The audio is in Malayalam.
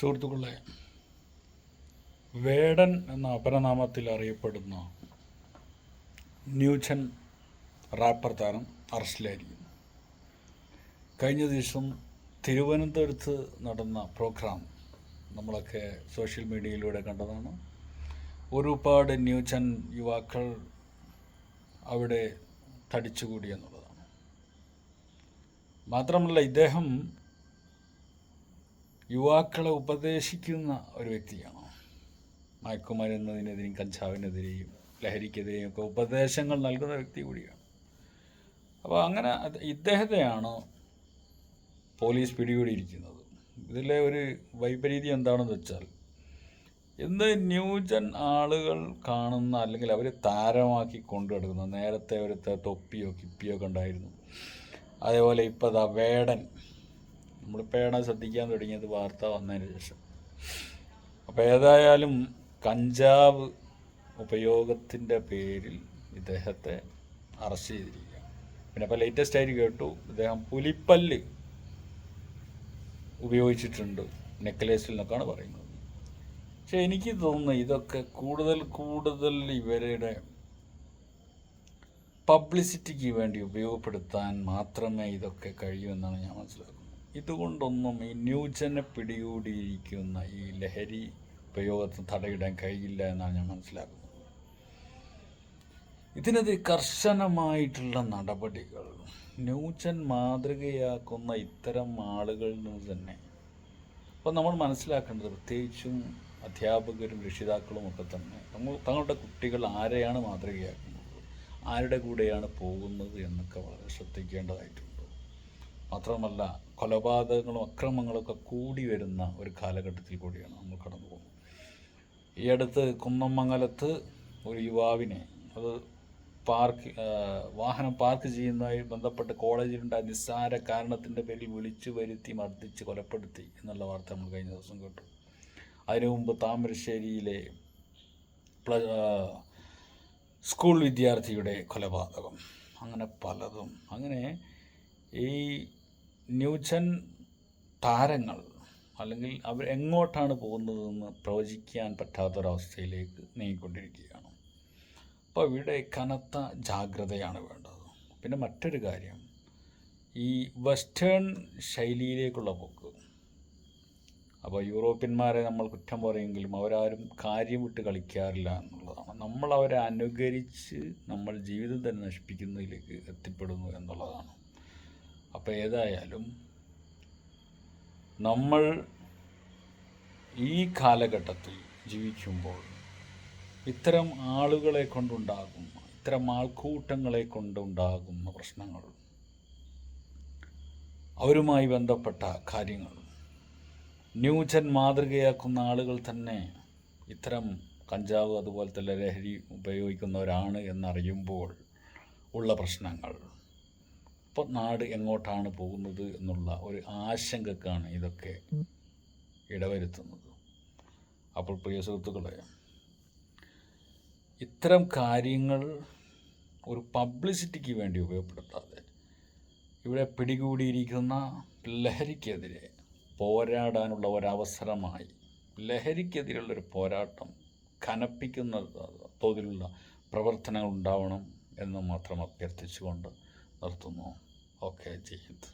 സുഹൃത്തുക്കളെ വേടൻ എന്ന അപരനാമത്തിൽ അറിയപ്പെടുന്ന ന്യൂജൻ റാപ്പർ താരം അറസ്റ്റിലായിരിക്കുന്നു കഴിഞ്ഞ ദിവസം തിരുവനന്തപുരത്ത് നടന്ന പ്രോഗ്രാം നമ്മളൊക്കെ സോഷ്യൽ മീഡിയയിലൂടെ കണ്ടതാണ്. ഒരുപാട് ന്യൂജൻ യുവാക്കൾ അവിടെ തടിച്ചുകൂടി എന്നുള്ളതാണ്. മാത്രമല്ല ഇദ്ദേഹം യുവാക്കളെ ഉപദേശിക്കുന്ന ഒരു വ്യക്തിയാണ്? മയക്കുമരുന്നതിനെതിരെയും കഞ്ചാവിനെതിരെയും ലഹരിക്കെതിരെയും ഒക്കെ ഉപദേശങ്ങൾ നൽകുന്ന വ്യക്തി കൂടിയാണ്. അപ്പോൾ അങ്ങനെ ഇദ്ദേഹത്തെയാണ് പോലീസ് പിടികൂടിയിരിക്കുന്നത്? ഇതിലെ ഒരു വൈപരീതി എന്താണെന്ന് വെച്ചാൽ ഇന്ന് ന്യൂജൻ ആളുകൾ കാണുന്ന അല്ലെങ്കിൽ അവർ താരമാക്കി കൊണ്ടു നടക്കുന്ന നേരത്തെ ഒരു തൊപ്പിയോ കിപ്പിയോ ഒക്കെ ഉണ്ടായിരുന്നു. അതേപോലെ ഇപ്പോൾ ദ വേടൻ നമ്മളിപ്പോഴാണ് ശ്രദ്ധിക്കാൻ തുടങ്ങിയത് വാർത്ത വന്നതിന് ശേഷം. അപ്പോൾ ഏതായാലും കഞ്ചാവ് ഉപയോഗത്തിന്റെ പേരിൽ ഇദ്ദേഹത്തെ അറസ്റ്റ് ചെയ്തിരിക്കുക. പിന്നെ ഇപ്പോൾ ലേറ്റസ്റ്റ് ആയിട്ട് കേട്ടു ഇദ്ദേഹം പുലിപ്പല്ല് ഉപയോഗിച്ചിട്ടുണ്ട് നെക്ലേസിൽ എന്നൊക്കെയാണ് പറയുന്നത്. പക്ഷെ എനിക്ക് തോന്നുന്നു ഇതൊക്കെ കൂടുതൽ കൂടുതൽ ഇവരുടെ പബ്ലിസിറ്റിക്ക് വേണ്ടി ഉപയോഗപ്പെടുത്താൻ മാത്രമേ ഇതൊക്കെ കഴിയൂ എന്നാണ് ഞാൻ മനസ്സിലാക്കുന്നത്. ഇതുകൊണ്ടൊന്നും ഈ ന്യൂജനെ പിടികൂടിയിരിക്കുന്ന ഈ ലഹരി ഉപയോഗത്തിന് തടയിടാൻ കഴിയില്ല എന്നാണ് ഞാൻ മനസ്സിലാക്കുന്നത്. ഇതിനെതിരെ കർശനമായിട്ടുള്ള നടപടികൾ. ന്യൂജൻ മാതൃകയാക്കുന്ന ഇത്തരം ആളുകളിൽ നിന്ന് തന്നെ അപ്പോൾ നമ്മൾ മനസ്സിലാക്കേണ്ടത് പ്രത്യേകിച്ചും അധ്യാപകരും രക്ഷിതാക്കളും ഒക്കെ തന്നെ തങ്ങളുടെ കുട്ടികൾ ആരെയാണ് മാതൃകയാക്കുന്നത്? ആരുടെ കൂടെയാണ് പോകുന്നത് എന്നൊക്കെ വളരെ ശ്രദ്ധിക്കേണ്ടതായിട്ടുണ്ട്. മാത്രമല്ല കൊലപാതകങ്ങളും അക്രമങ്ങളൊക്കെ കൂടി വരുന്ന ഒരു കാലഘട്ടത്തിൽ കൂടിയാണ് നമ്മൾ കടന്നു പോകുന്നത്. ഈ അടുത്ത് കുന്നമംഗലത്ത് ഒരു യുവാവിനെ അത് പാർക്ക് വാഹനം പാർക്ക് ചെയ്യുന്നതുമായി ബന്ധപ്പെട്ട് കോളേജിലുണ്ടായ നിസ്സാര കാരണത്തിന്റെ പേരിൽ വിളിച്ചു വരുത്തി മർദ്ദിച്ച് കൊലപ്പെടുത്തി എന്നുള്ള വാർത്ത നമ്മൾ കഴിഞ്ഞ ദിവസം കേട്ടു. അതിനു മുമ്പ് താമരശ്ശേരിയിലെ സ്കൂൾ വിദ്യാർത്ഥിയുടെ കൊലപാതകം. അങ്ങനെ പലതും. അങ്ങനെ ഈ ന്യൂജൻ താരങ്ങൾ അല്ലെങ്കിൽ അവർ എങ്ങോട്ടാണ് പോകുന്നതെന്ന് പ്രവചിക്കാൻ പറ്റാത്തൊരവസ്ഥയിലേക്ക് നീങ്ങിക്കൊണ്ടിരിക്കുകയാണ്. അപ്പോൾ ഇവിടെ കനത്ത ജാഗ്രതയാണ് വേണ്ടത്. പിന്നെ മറ്റൊരു കാര്യം ഈ വെസ്റ്റേൺ ശൈലിയിലേക്കുള്ള പോക്ക്. അപ്പോൾ യൂറോപ്യന്മാരെ നമ്മൾ കുറ്റം പറയുമെങ്കിലും അവരാരും കാര്യം വിട്ട് കളിക്കാറില്ല എന്നുള്ളതാണ്. നമ്മൾ അവരെ അനുകരിച്ച് നമ്മൾ ജീവിതം തന്നെ നശിപ്പിക്കുന്നതിലേക്ക് എത്തിപ്പെടുന്നു എന്നുള്ളതാണ്. അപ്പോൾ ഏതായാലും നമ്മൾ ഈ കാലഘട്ടത്തിൽ ജീവിക്കുമ്പോൾ ഇത്തരം ആളുകളെ കൊണ്ടുണ്ടാകും ഇത്തരം ആൾക്കൂട്ടങ്ങളെ കൊണ്ടുണ്ടാകുന്ന പ്രശ്നങ്ങൾ അവരുമായി ബന്ധപ്പെട്ട കാര്യങ്ങൾ ന്യൂജൻ മാതൃകയാക്കുന്ന ആളുകൾ തന്നെ ഇത്തരം കഞ്ചാവ് അതുപോലത്തെ ലഹരി ഉപയോഗിക്കുന്നവരാണ് എന്നറിയുമ്പോൾ ഉള്ള പ്രശ്നങ്ങൾ. ഇപ്പോൾ നാട് എങ്ങോട്ടാണ് പോകുന്നത് എന്നുള്ള ഒരു ആശങ്കക്കാണ് ഇതൊക്കെ ഇടവരുത്തുന്നത്. അപ്പോൾ പ്രിയ സുഹൃത്തുക്കളെ ഇത്തരം കാര്യങ്ങൾ ഒരു പബ്ലിസിറ്റിക്ക് വേണ്ടി ഉപയോഗപ്പെടുത്താതെ ഇവിടെ പിടികൂടിയിരിക്കുന്ന ലഹരിക്കെതിരെ പോരാടാനുള്ള ഒരവസരമായി ലഹരിക്കെതിരെയുള്ളൊരു പോരാട്ടം കനപ്പിക്കുന്ന തോതിലുള്ള പ്രവർത്തനങ്ങൾ ഉണ്ടാവണം എന്ന് മാത്രം അഭ്യർത്ഥിച്ചുകൊണ്ട് നിർത്തുന്നു ഓക്കെ ജയ് ഹിന്ദ്